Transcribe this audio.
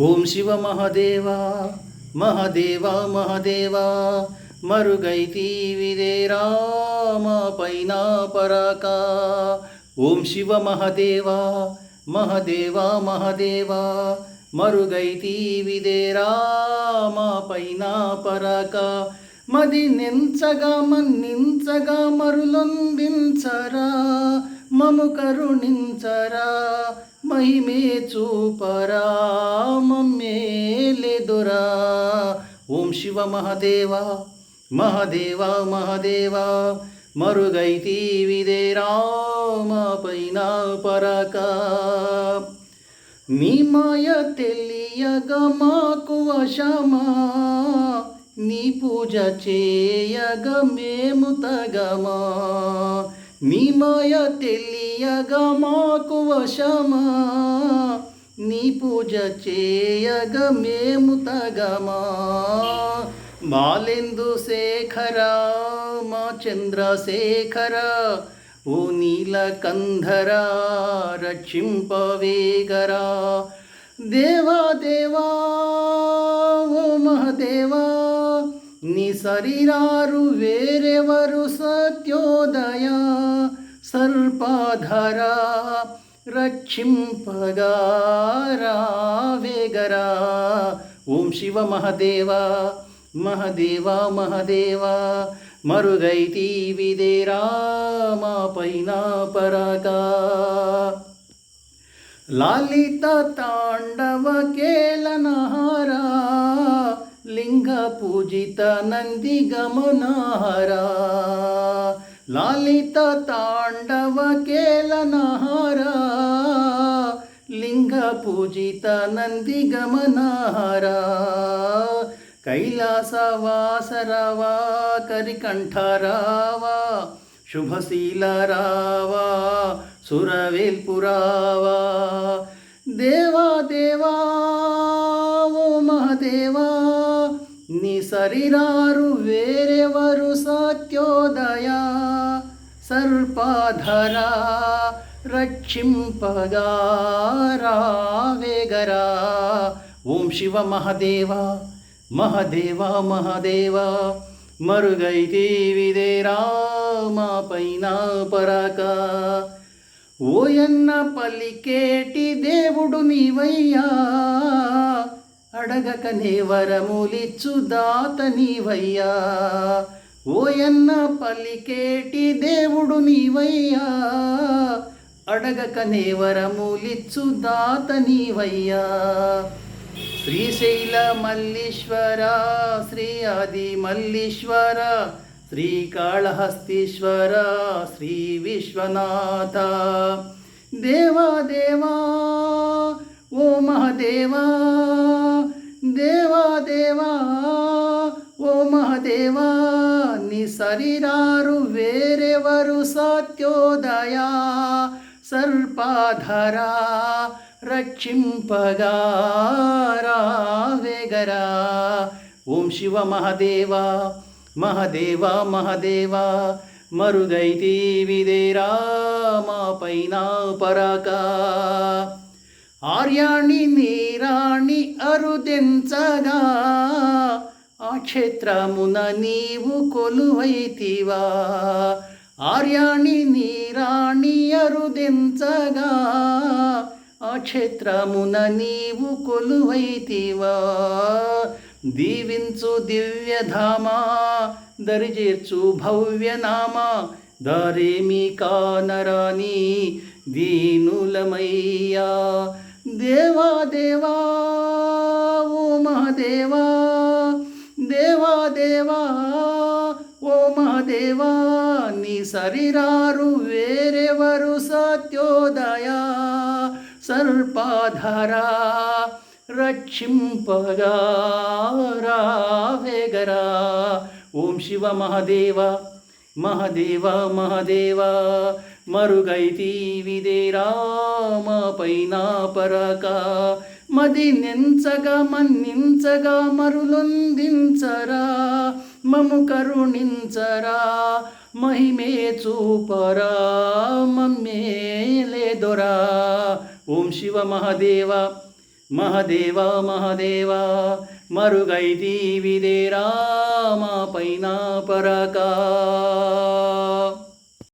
ఓం శివ మహదేవా మహదేవా మహదేవా మరుగైతీవిదే రామ పైన పరాక. ఓం శివ మహదేవా మహదేవా మహదేవా మరుగైతీవిదే రామ పైన పరాక. మది నించగా మన్నించగా మరులొందించరా మము కరుణించరా మహిమే చూపరా. ఓం శివ మహదేవా మహదేవా మహదేవా మరుగైతీవిదేరా మా పైన పరక. నీ మాయ తెలియగ మాకు వశమా నీ పూజ చేయగ మేము తగమా. నీ మాయ తెలియగ మాకు వశమా నీ పూజ చేయగ మేము తగమా బాలెందు శేఖర మా చంద్రశేఖర ఓ నీలకంధర రక్షింపవేగరా దేవా దేవా ఓ మహదేవా నీ శరీరారు వేరెవరు సత్యోదయ సర్పాధర రక్షింపగా రావేగరా ఓం శివ మహదేవా మహదేవా మహదేవా మరుగైతీ విదేరా మా పైన పరగా లాలిత తాండవ కేళనహారా లింగ పూజిత నంది గమనాహారా లాలిత తాండవ కేళనహారా లింగ పూజిత నంది గమనాహారా కైలాసవాసరవా కరికంఠరావా శుభశీలరావా సురవేల్పురావా దేవా దేవా ఓ మహదేవా నీ శరీరారు వేరెవరు సత్యోదయ సర్పాధరా రక్షింపగా రావేగరా ఓం శివ మహదేవా మహదేవా మహదేవా. మరుగైతే విదేరా మా పైన పరాక. ఓయన్న పలికేటి దేవుడు నీవయ్యా. అడగకనే వరములిచ్చు దాత నీవయ్యా. ఓయన్న పలికేటి దేవుడు నీవయ్యా? అడగకనే వరములిచ్చు దాత నీవయ్యా. శ్రీశైల మల్లీశ్వర శ్రీ ఆది మల్లీశ్వర శ్రీకాళహస్తీశ్వర శ్రీ విశ్వనాథ. దేవా దేవా ఓ మహదేవా దేవా దేవా ఓ మహదేవా. నీ శరీరారు వేరెవరు సత్యోదయ? సర్పాధరా రక్షింపగా రావేగరా ఓం శివ మహదేవా మహదేవా మహదేవా మరుగైతే విదేరా మా పైన పరాక. ఆర్యాణి నీరాణి అరుదెంచగా. ఆ క్షేత్రమున నీవు కొలువైతివా. ఆర్యాణి నీరాణి అరుదించగా. ఆ క్షేత్రమున నీవు కొలువైతివా. దీవించు దివ్యధామా దరిచేర్చు భవ్యనామా దారేమి కానరాని దీనులమయ్యా. దేవా దేవా దేవా ఓ ఓ మహదేవా నీ శరీరారు వేరెవరు సత్యోదయ సర్పాధరా రక్షింపగా రావేగరా ఓం శివ మహదేవ మహదేవ మహదేవ మరుగైతీ విదేరా పరక. మది నెంచగా మన్నించగా మరులొందించరా. మము కరుణించరా మహిమే చూపరా మమ్మేలేదొరా ఓం శివ మహదేవ మహదేవ మహదేవ మహదేవా మరుగైతీవిదేరా మా పైన పరకా.